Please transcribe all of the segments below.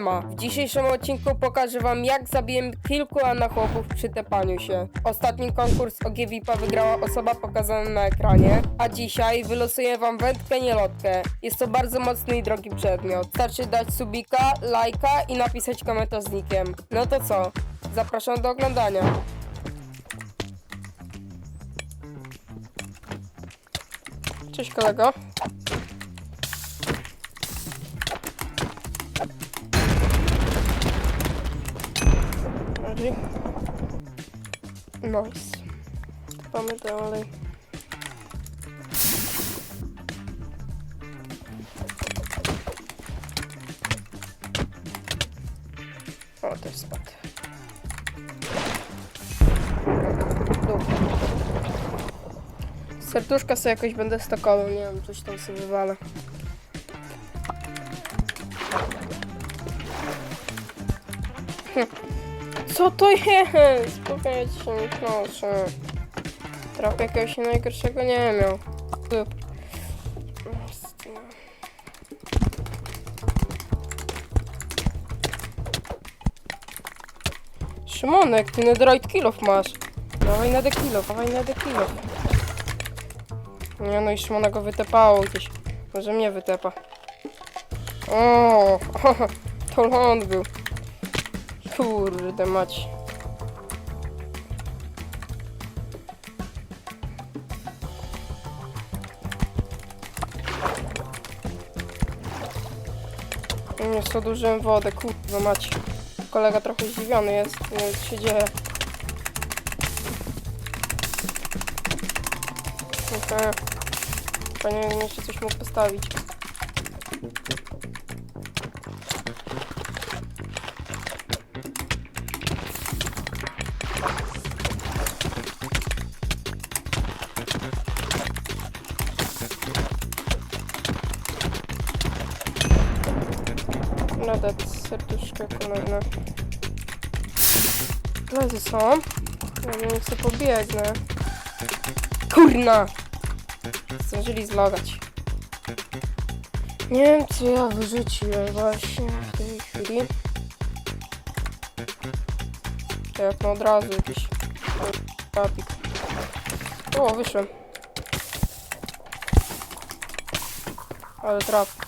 W dzisiejszym odcinku pokażę wam jak zabiłem kilku anachłopów przy tepaniu się. Ostatni konkurs o GVP wygrała osoba pokazana na ekranie, a dzisiaj wylosuję wam wędkę nielotkę. Jest to bardzo mocny i drogi przedmiot. Starczy dać subika, lajka i napisać komentarz z nickiem. No to co? Zapraszam do oglądania. Cześć kolego. Nice. Mamy. O, też spadł. Serduszka sobie jakoś będę stakował, nie wiem, coś tam sobie wywalę. Co to jest? Powiedzcie mi proszę. Trochę jakiegoś najgorszego nie miał. Szymonek, ty netherite kilof masz. Dawaj na dekilof, dawaj na dekilof. Nie no i Szymona go wytepało gdzieś. Może mnie wytepa. O, to ląd był. Kurde mać. Nie zadłużyłem wodę, kurwa mać. Kolega trochę zdziwiony jest, co się dzieje. Panie jeszcze coś mógł postawić. Radę serduszkę kolejne. Lezy są. Ja nie chcę pobiegnę. Kurna! Zdążyli zlogać. Nie wiem co ja wyrzuciłem właśnie w tej chwili. Tak, no od razu jakiś trafik. O, wyszłem. Ale traf.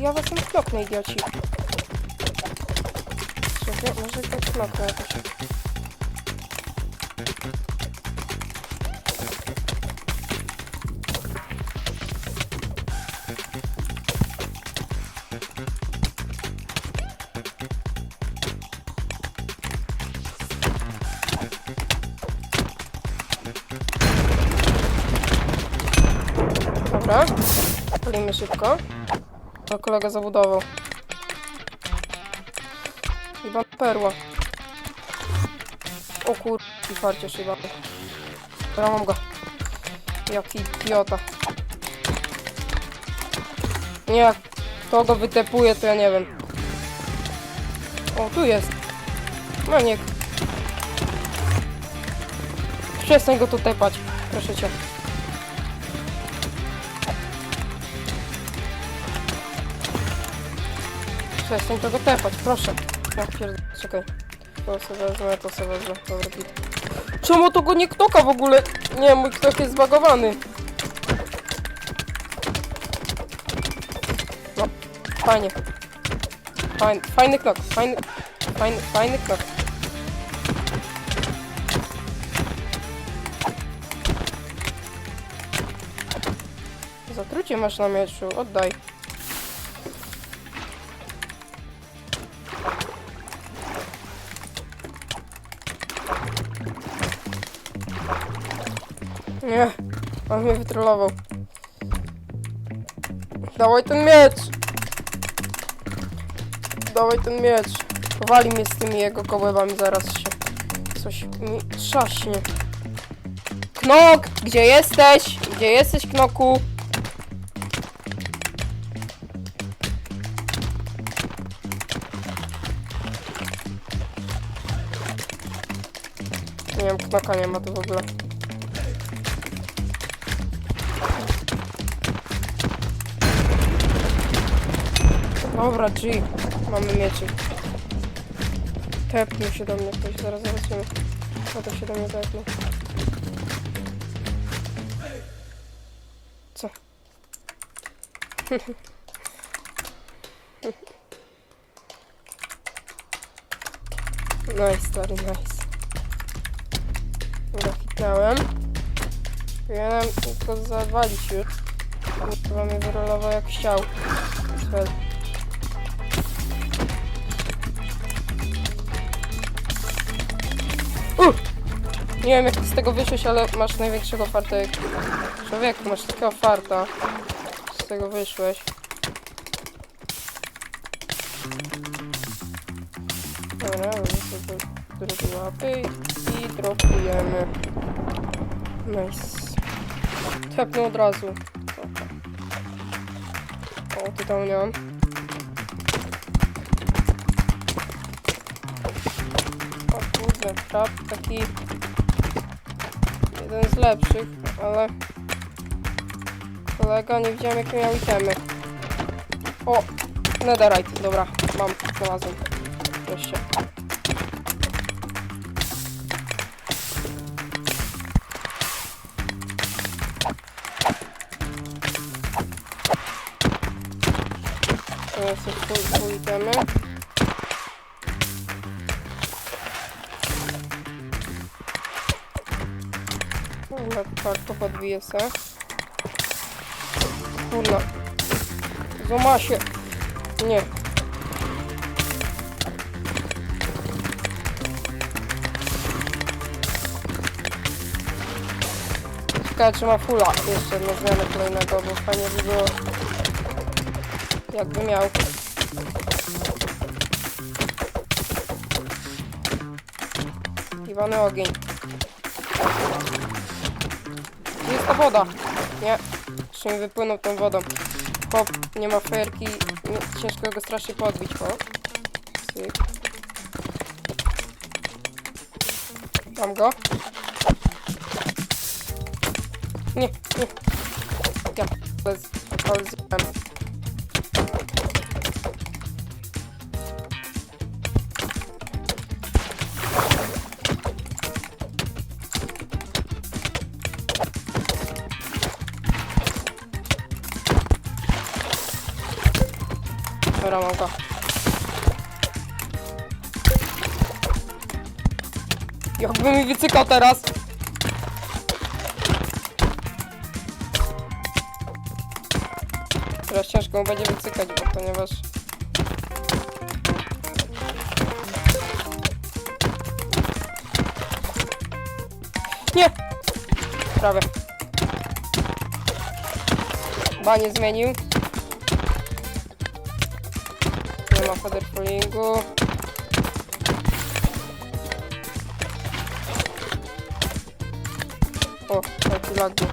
Ja, was nie knoknę, idioci. Czekaj, może go knoknę jakoś. Dobra, palimy szybko. To kolega zabudował. Chyba perła. O kur... i farcie chyba. Dobra, mam go. Jaki idiota. Nie, jak to go wytepuje, to ja nie wiem. O, tu jest. Maniek. Przestań go tu tepać. Proszę cię. Przestań tego tepać, proszę. Ja pierd... Czekaj. To sobie wezmę, to sobie wezmę. Dobra, git. Czemu to go nie knoka w ogóle? Nie, mój knok jest zbagowany. No, fajnie. Fajny, fajny knok, fajny, fajny, fajny knok. Zatrucie masz na mieczu, oddaj. On mnie wytrollował. Dawaj ten miecz! Dawaj ten miecz. Powali mnie z tymi jego kołebami, zaraz się coś mi trzaśnie. Knok! Gdzie jesteś? Gdzie jesteś, Knoku? Nie wiem, Knoka nie ma tu w ogóle. Dobra, G. Mamy mieczyk. Tepnij się do mnie ktoś, zaraz zobaczymy. No to się do mnie tepnął. Co? Nice, stary, nice. Dobra, hitnąłem. Powinienem to zawalić już. Chyba mnie wyrolował jak chciał. Cel. Nie wiem jak ty z tego wyszłeś, ale masz największego farta jak... Człowieku, masz takiego farta. Z tego wyszłeś. Dobra, do drugiej łapy i dropujemy. Nice. Tepnę od razu. O, tutaj nie mam. O kurde, trap taki jeden z lepszych, ale kolega nie widziałem jakie miał itemy. O, netherite, dobra, mam, znalazłem. Wreszcie. Teraz sobie full, kartę podbiję se. Kurna. Złama się. Nie. Ciekawe czy ma fulla jeszcze na zmianę kolejnego, bo fajnie by było jakby miał. Iwany ogień. Jest ta woda? Nie. Jeszcze mi wypłynął tą wodą. Hop, nie ma fajerki. Nie, ciężko go strasznie podbić, o. Cyk. Mam go. Nie, nie. Ja, bez, ale Dobra, mam go. Jakby mi wycykał teraz. Teraz ciężko mu będzie wycykać, bo ponieważ... Nie! Prawie. Banie zmienił. Ma feather fallingu. O, jaki lag był.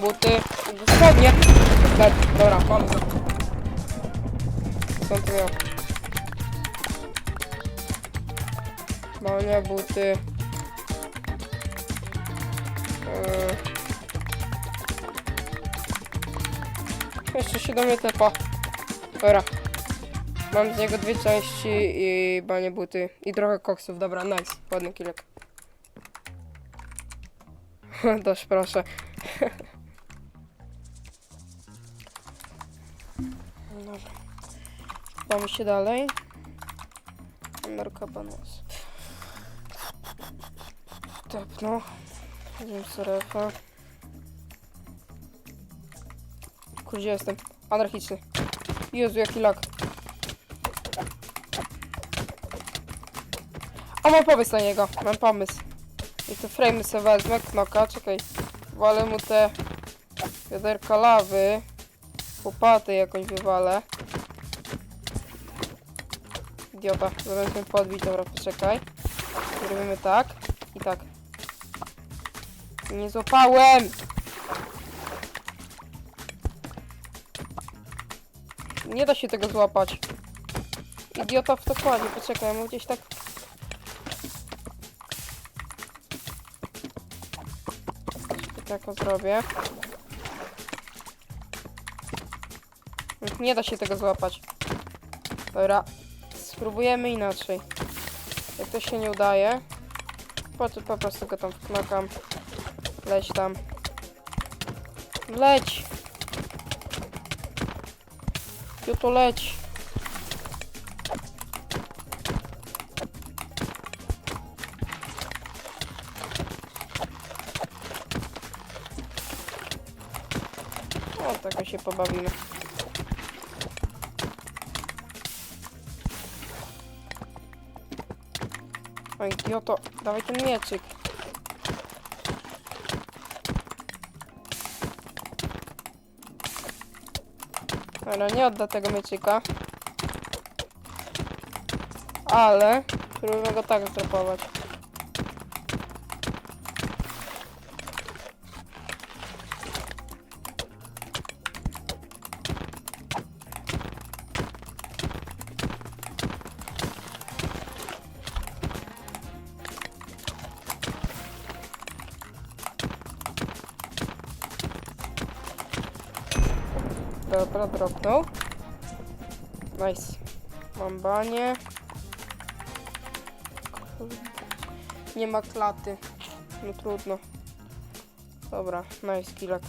Buty. Led. Dobra. Co on tu miał? Spodnie, buty. Yy. Jeszcze się do mnie tepa. Dobra. Mam z niego dwie części i banie buty. I trochę koksów. Dobra, nice. Ładny kilek. Dość proszę. Dobra. Mamy się dalej. Merka Tepno. Idziemy serefa. Kurde, jestem. Anarchiczny. Jezu, jaki lag. O, mam pomysł na niego. Mam pomysł. I tu frame sobie wezmę, knoka, czekaj. Walę mu te wiaderka lawy. Łopaty jakoś wywalę. Idiota, zamiast mnie podbić, dobra, poczekaj. Zrobimy tak i tak. Nie złapałem! Nie da się tego złapać. Idiota w to kładzie, poczekaj, mu gdzieś tak... Tak zrobię. Nie da się tego złapać. Dobra, spróbujemy inaczej. Jak to się nie udaje, po, po prostu go tam wknokam. Leć tam. Leć! Jo to leć! O, tak się pobawimy. O idioto, dawaj ten mieczyk. Dobra, nie odda tego mieczyka. Ale spróbujmy go tak zdropować. Dobra, dropnął. Nice. Mam banie. Nie ma klaty. No trudno. Dobra, nice killak.